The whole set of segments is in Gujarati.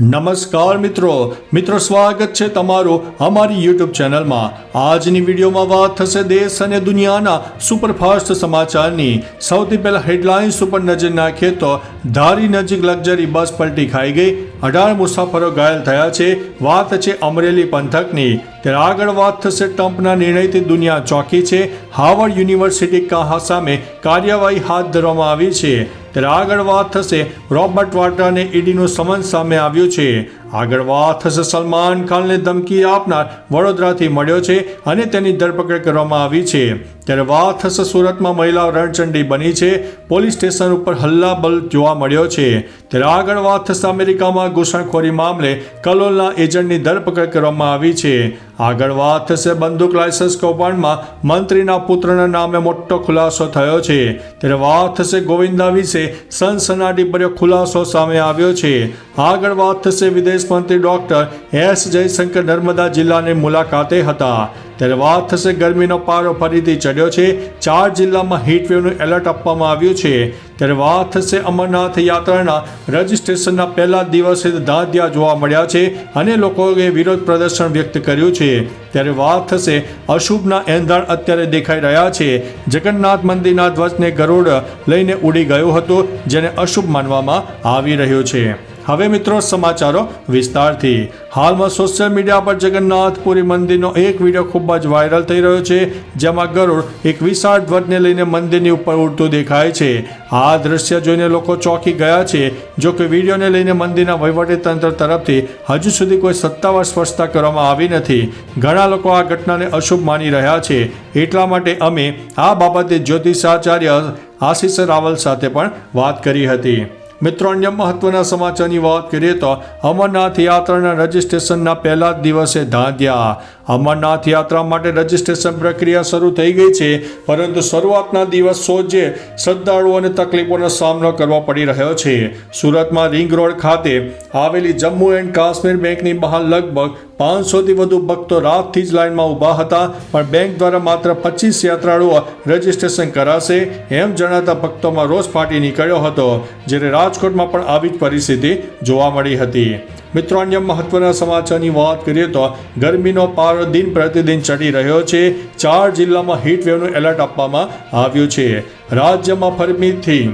નમસ્કાર મિત્રો. મિત્રો, સ્વાગત છે તમારું અમારી યુટ્યુબ ચેનલમાં. આજની વિડીયોમાં વાત થશે દેશ અને દુનિયાના સુપરફાસ્ટ સમાચારની. સૌથી પહેલા હેડલાઇન્સ ઉપર નજર નાખીએ તો ધારી નજીક લક્ઝરી બસ પલટી ખાઈ ગઈ. અઢાર મુસાફરો ઘાયલ થયા છે. વાત છે અમરેલી પંથકની. ત્યારે આગળ વાત થશે ટ્રમ્પના નિર્ણયથી દુનિયા ચોકી છે. હાવર્ડ યુનિવર્સિટી કાહા સામે કાર્યવાહી હાથ ધરવામાં આવી છે. ત્યારે આગળ વાત થશે રોબર્ટ વાડ્રાને ઈડીનું સમન્સ સામે આવ્યું છે. આગળ વાત થશે સલમાન ખાનને ધમકી આપનાર વડોદરાથી મળ્યો છે અને તેની ધરપકડ કરવામાં આવી છે. ત્યારે વાત થશે સુરતમાં મહિલાઓ રણચંડી બની છે. પોલીસ સ્ટેશન ઉપર હલ્લાબલ જોવા મળ્યો છે. ત્યારે આગળ વાત થશે અમેરિકામાં ઘૂસણખોરી મામલે કલોલના એજન્ટની ધરપકડ કરવામાં આવી છે. આગળ વાત થશે બંદૂક લાયસન્સ કૌભાંડમાં. મંત્રીના પુત્રના નામે મોટો ખુલાસો થયો છે. ત્યારે વાત થશે ગોવિંદા વિશે. સનસનાટીભર્યો ખુલાસો સામે આવ્યો છે. આગળ વાત થશે વિદેશ મંત્રી ડોક્ટર એસ જયશંકર નર્મદા જિલ્લાની મુલાકાતે હતા. ત્યારે વાત થશે ગરમીનો પારો ફરીથી ચડ્યો છે. ચાર જિલ્લામાં હીટવેવનું એલર્ટ આપવામાં આવ્યું છે. ત્યારે વાત થશે અમરનાથ યાત્રાના રજિસ્ટ્રેશનના પહેલા દિવસે ધાંધિયા જોવા મળ્યા છે અને લોકોએ વિરોધ પ્રદર્શન વ્યક્ત કર્યું છે. ત્યારે વાત થશે અશુભના એંધાણ અત્યારે દેખાઈ રહ્યા છે. જગન્નાથ મંદિરના ધ્વજને ગરુડ લઈને ઉડી ગયો હતો, જેને અશુભ માનવામાં આવી રહ્યું છે. હવે મિત્રો સમાચારો વિસ્તારથી. હાલમાં સોશિયલ મીડિયા પર જગન્નાથપુરી મંદિરનો એક વીડિયો ખૂબ જ વાયરલ થઈ રહ્યો છે, જેમાં ગરુડ એક વિશાળ ધ્વજને લઈને મંદિરની ઉપર ઉડતું દેખાય છે. આ દ્રશ્ય જોઈને લોકો ચોંકી ગયા છે, જો કે વિડીયોને લઈને મંદિરના વહીવટીતંત્ર તરફથી હજુ સુધી કોઈ સત્તાવાર સ્પષ્ટતા કરવામાં આવી નથી. ઘણા લોકો આ ઘટનાને અશુભ માની રહ્યા છે. એટલા માટે અમે આ બાબતે જ્યોતિષાચાર્ય આશીષ રાવલ સાથે પણ વાત કરી હતી. મિત્રો, અન્ય મહત્વના સમાચારની વાત કરીએ તો અમરનાથ યાત્રાના રજિસ્ટ્રેશનના પહેલા જ દિવસે ધાંધ્યા. અમરનાથ યાત્રા માટે રજિસ્ટ્રેશન પ્રક્રિયા શરૂ થઈ ગઈ છે, પરંતુ શરૂઆતના દિવસો જે શ્રદ્ધાળુઓને તકલીફોનો સામનો કરવો પડી રહ્યો છે. સુરતમાં રિંગ રોડ ખાતે આવેલી જમ્મુ એન્ડ કાશ્મીર બેંકની બહાર લગભગ પાંચસોથી વધુ ભક્તો રાતથી જ લાઇનમાં ઊભા હતા, પણ બેંક દ્વારા માત્ર પચીસ યાત્રાળુઓ રજીસ્ટ્રેશન કરાશે એમ જણાતા ભક્તોમાં રોષ ફાટી નીકળ્યો હતો, જ્યારે રાજકોટમાં પણ આવી જ પરિસ્થિતિ જોવા મળી હતી. મિત્રો, અન્ય મહત્વના સમાચારની વાત કરીએ તો ગરમીનો પારો દિન પ્રતિદિન ચડી રહ્યો છે. ચાર જિલ્લામાં હીટ વેવનું એલર્ટ આપવામાં આવ્યું છે. રાજ્યમાં ફરમીથી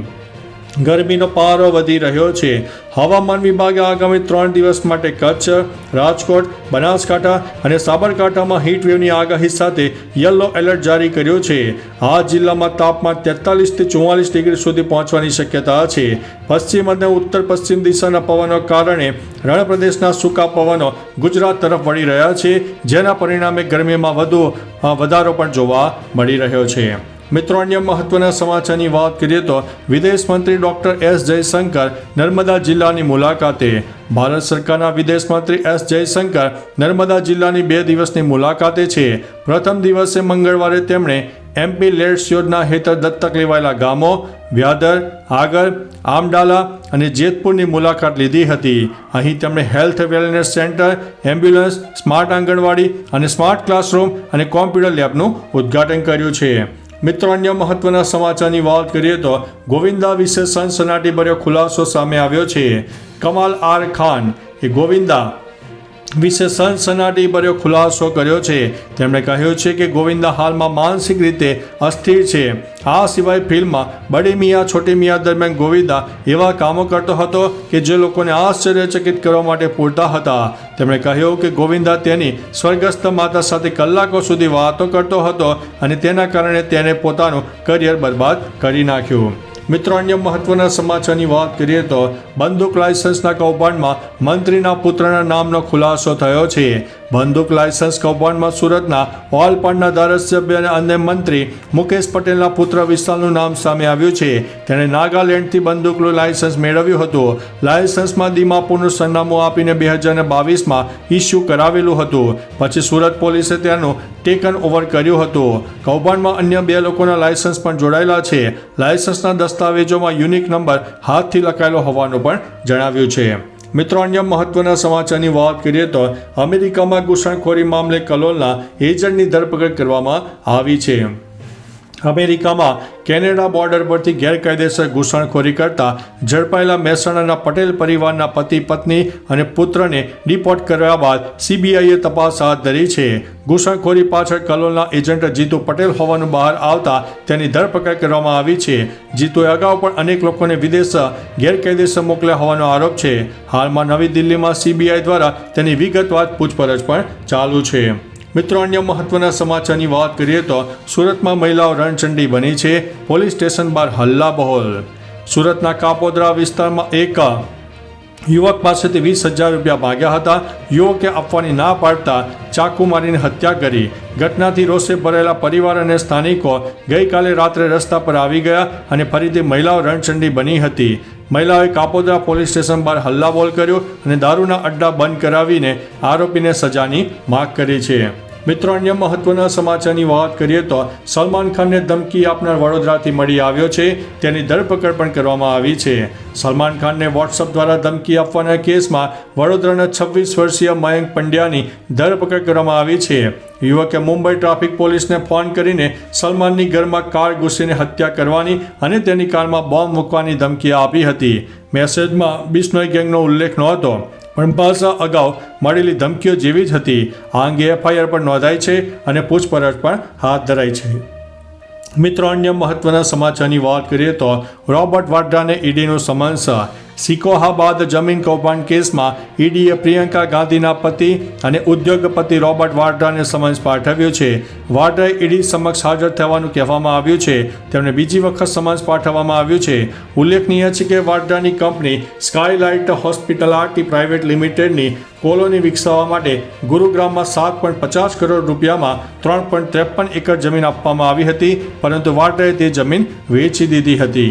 ગરમીનો પારો વધી રહ્યો છે. હવામાન વિભાગે આગામી ત્રણ દિવસ માટે કચ્છ, રાજકોટ, બનાસકાંઠા અને સાબરકાંઠામાં હીટવેવની આગાહી સાથે યલો એલર્ટ જારી કર્યો છે. આ જિલ્લામાં તાપમાન તેતાલીસથી ચુમ્માલીસ ડિગ્રી સુધી પહોંચવાની શક્યતા છે. પશ્ચિમ અને ઉત્તર પશ્ચિમ દિશાના પવનો કારણે રણપ્રદેશના સૂકા પવનો ગુજરાત તરફ વળી રહ્યા છે, જેના પરિણામે ગરમીમાં વધુ વધારો પણ જોવા મળી રહ્યો છે. મિત્રો, અન્ય મહત્વના સમાચારની વાત કરીએ તો વિદેશ મંત્રી ડોક્ટર એસ જયશંકર નર્મદા જિલ્લાની મુલાકાતે. ભારત સરકારના વિદેશ મંત્રી એસ જયશંકર નર્મદા જિલ્લાની બે દિવસની મુલાકાતે છે. પ્રથમ દિવસે મંગળવારે તેમણે એમપી લેટ્સ યોજના હેઠળ દત્તક લેવાયેલા ગામો, વ્યાદર, આગળ, આમડાલા અને જેતપુરની મુલાકાત લીધી હતી. અહીં તેમણે health wellness centre, ambulance, smart anganwadi અને સ્માર્ટ ક્લાસરૂમ અને કોમ્પ્યુટર લેબનું ઉદ્ઘાટન કર્યું છે. મિત્રો, અન્ય મહત્વના સમાચારની વાત કરીએ તો ગોવિંદા વિશે સનસનાટીભર્યો ખુલાસો સામે આવ્યો છે. કમાલ આર ખાન, એ ગોવિંદા વિશે સનસનાટીભર્યો ખુલાસો કર્યો છે. તેમણે કહ્યું છે કે ગોવિંદા હાલમાં માનસિક રીતે અસ્થિર છે. આ સિવાય ફિલ્મમાં બડી મિયા છોટી મિયા દરમિયાન ગોવિંદા એવા કામો કરતો હતો કે જે લોકોને આશ્ચર્યચકિત કરવા માટે પૂરતા હતા. તેમણે કહ્યું કે ગોવિંદા તેની સ્વર્ગસ્થ માતા સાથે કલાકો સુધી વાતો કરતો હતો અને તેના કારણે તેને પોતાનું કરિયર બરબાદ કરી નાખ્યું. મિત્રો, અન્ય મહત્વના સમાચારની વાત કરીએ તો બંદૂક લાયસન્સના કૌભાંડમાં મંત્રીના પુત્રના નામનો ખુલાસો થયો છે. બંદૂક લાયસન્સ કૌભાંડમાં સુરતના ઓલપાડના ધારાસભ્ય અને મંત્રી મુકેશ પટેલના પુત્ર વિશાલનું નામ સામે આવ્યું છે. તેણે નાગાલેન્ડથી બંદૂકનું લાયસન્સ મેળવ્યું હતું. લાયસન્સમાં દીમાપુરનું સરનામું આપીને બે હજાર બાવીસમાં ઇસ્યુ કરાવેલું હતું. પછી સુરત પોલીસે તેનું ટેકન ઓવર કર્યું હતું. કૌભાંડમાં અન્ય બે લોકોના લાયસન્સ પણ જોડાયેલા છે. લાયસન્સના દસ્તાવેજોમાં યુનિક નંબર હાથથી લખાયેલો હોવાનું પણ જણાવ્યું છે. મિત્રો, અન્ય મહત્વના સમાચારની વાત કરીએ તો અમેરિકામાં ઘૂસણખોરી મામલે કલોલના એજન્ટની ધરપકડ કરવામાં આવી છે. અમેરિકામાં કેનેડા બોર્ડર પરથી ગેરકાયદેસર ઘૂસણખોરી કરતા ઝડપાયેલા મહેસાણાના પટેલ પરિવારના પતિ, પત્ની અને પુત્રને ડિપોર્ટ કર્યા બાદ સીબીઆઈએ તપાસ હાથ ધરી છે. ઘૂસણખોરી પાછળ કલોલના એજન્ટ જીતુ પટેલ હોવાનું બહાર આવતા તેની ધરપકડ કરવામાં આવી છે. જીતુએ અગાઉ પણ અનેક લોકોને વિદેશ ગેરકાયદેસર મોકલ્યા હોવાનો આરોપ છે. હાલમાં નવી દિલ્હીમાં સીબીઆઈ દ્વારા તેની વિગતવાર પૂછપરછ પણ ચાલુ છે. મિત્રો, અન્ય મહત્વના સમાચારની વાત કરીએ તો સુરતમાં મહિલાઓ રણચંડી બની છે પોલીસ સ્ટેશન બહાર હલ્લા બહોલ સુરતના કાપોદરા વિસ્તારમાં એક યુવક પાસેથી વીસ હજાર રૂપિયા માગ્યા હતા. યુવકે આપવાની ના પાડતા ચાકુ મારીને હત્યા કરી. ઘટનાથી રોષે ભરેલા પરિવાર અને સ્થાનિકો ગઈકાલે રાત્રે રસ્તા પર આવી ગયા અને ફરીથી મહિલાઓ રણચંડી બની હતી. મહિલાઓએ કાપોદરા પોલીસ સ્ટેશન બહાર હલ્લાબોલ કર્યો અને દારૂના અડ્ડા બંધ કરાવીને આરોપીને સજાની માગ કરી છે. મિત્રો, અન્ય મહત્વના સમાચારની વાત કરીએ તો સલમાન ખાનને ધમકી આપનાર વડોદરાથી મળી આવ્યો છે. તેની ધરપકડ પણ કરવામાં આવી છે. સલમાન ખાનને વોટ્સઅપ દ્વારા ધમકી આપવાના કેસમાં વડોદરાના છવ્વીસ વર્ષીય મયંક પંડ્યાની ધરપકડ કરવામાં આવી છે. યુવકે મુંબઈ ટ્રાફિક પોલીસને ફોન કરીને સલમાનની ઘરમાં કાર ઘૂસીને હત્યા કરવાની અને તેની કારમાં બોમ્બ મૂકવાની ધમકી આપી હતી. મેસેજમાં બિશ્નોઈ ગેંગનો ઉલ્લેખ નહોતો. પણ પાછા અગાઉ મળેલી ધમકીઓ જેવી જ હતી. આ અંગે એફઆઈઆર પણ નોંધાઈ છે અને પૂછપરછ પણ હાથ ધરાઈ છે. મિત્રો, અન્ય મહત્વના સમાચારની વાત કરીએ તો રોબર્ટ વાડ્રાને ઈડીનું સમન્સ સિકોહા બાદ જમીન કૌભાંડ કેસમાં ઈડીએ પ્રિયંકા ગાંધીના પતિ અને ઉદ્યોગપતિ રોબર્ટ વાડ્રાને સમન્સ પાઠવ્યો છે. વાડ્રાએ ઈડી સમક્ષ હાજર થવાનું કહેવામાં આવ્યું છે. તેમને બીજી વખત સમન્સ પાઠવવામાં આવ્યું છે. ઉલ્લેખનીય છે કે વાડ્રાની કંપની સ્કાયલાઇટ હોસ્પિટાલિટી પ્રાઇવેટ લિમિટેડની કોલોની વિકસાવવા માટે ગુરુગ્રામમાં સાત પોઈન્ટ પચાસ કરોડ રૂપિયામાં ત્રણ પોઈન્ટ ત્રેપન એકર જમીન આપવામાં આવી હતી, પરંતુ વાડ્રાએ તે જમીન વેચી દીધી હતી.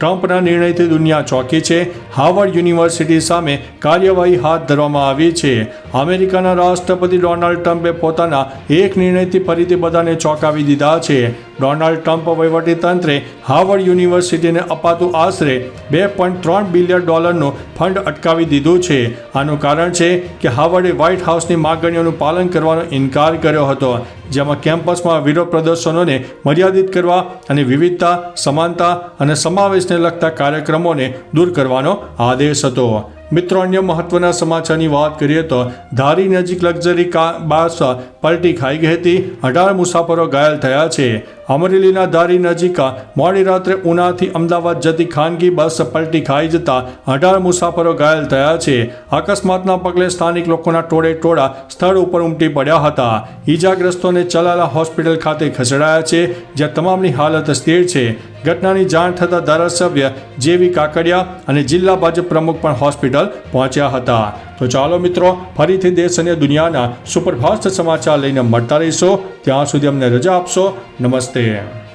ટ્રમ્પના નિર્ણયથી દુનિયા ચોંકી છે. હાર્વર્ડ યુનિવર્સિટી સામે કાર્યવાહી હાથ ધરવામાં આવી છે. અમેરિકાના રાષ્ટ્રપતિ ડોનાલ્ડ ટ્રમ્પે પોતાના એક નિર્ણયથી ફરીથી બધાને ચોંકાવી દીધા છે. ડોનાલ્ડ ટ્રમ્પ વહીવટીતંત્રે હાર્વર્ડ યુનિવર્સિટીને અપાતું આશરે બે પોઈન્ટ ત્રણ બિલિયન ડોલરનું ફંડ અટકાવી દીધું છે. આનું કારણ છે કે હાર્વર્ડે વ્હાઇટ હાઉસની માગણીઓનું પાલન કરવાનો ઇનકાર કર્યો હતો, જેમાં કેમ્પસમાં વિરોધ પ્રદર્શનોને મર્યાદિત કરવા અને વિવિધતા, સમાનતા અને સમાવેશને લગતા કાર્યક્રમોને દૂર કરવાનો આદેશ હતો. મિત્રો, અન્ય મહત્વના સમાચારની વાત કરીએ તો ધારી નજીક લક્ઝરી કાર બસ પલટી ખાઈ ગઈ હતી. અઢાર મુસાફરો ઘાયલ થયા છે. અમરેલીના ધારી નજીક મોડી રાત્રે ઉનાથી અમદાવાદ જતી ખાનગી બસ પલટી ખાઈ જતા અઢાર મુસાફરો ઘાયલ થયા છે. અકસ્માતના પગલે સ્થાનિક લોકોના ટોળે ટોળા સ્થળ ઉપર ઉમટી પડ્યા હતા. ઈજાગ્રસ્તોને ચલાલા હોસ્પિટલ ખાતે ખસેડાયા છે, જ્યાં તમામની હાલત સ્થિર છે. ઘટનાની જાણ થતાં ધારાસભ્ય જેવી કાકડિયા અને જિલ્લા ભાજપ પ્રમુખ પણ હોસ્પિટલ પહોંચ્યા હતા. તો ચાલો મિત્રો, ફરીથી દેશ અને દુનિયાના સુપરફાસ્ટ સમાચાર લઈને મળતા રહીશો. ત્યાં સુધી અમને રજા આપશો. નમસ્તે.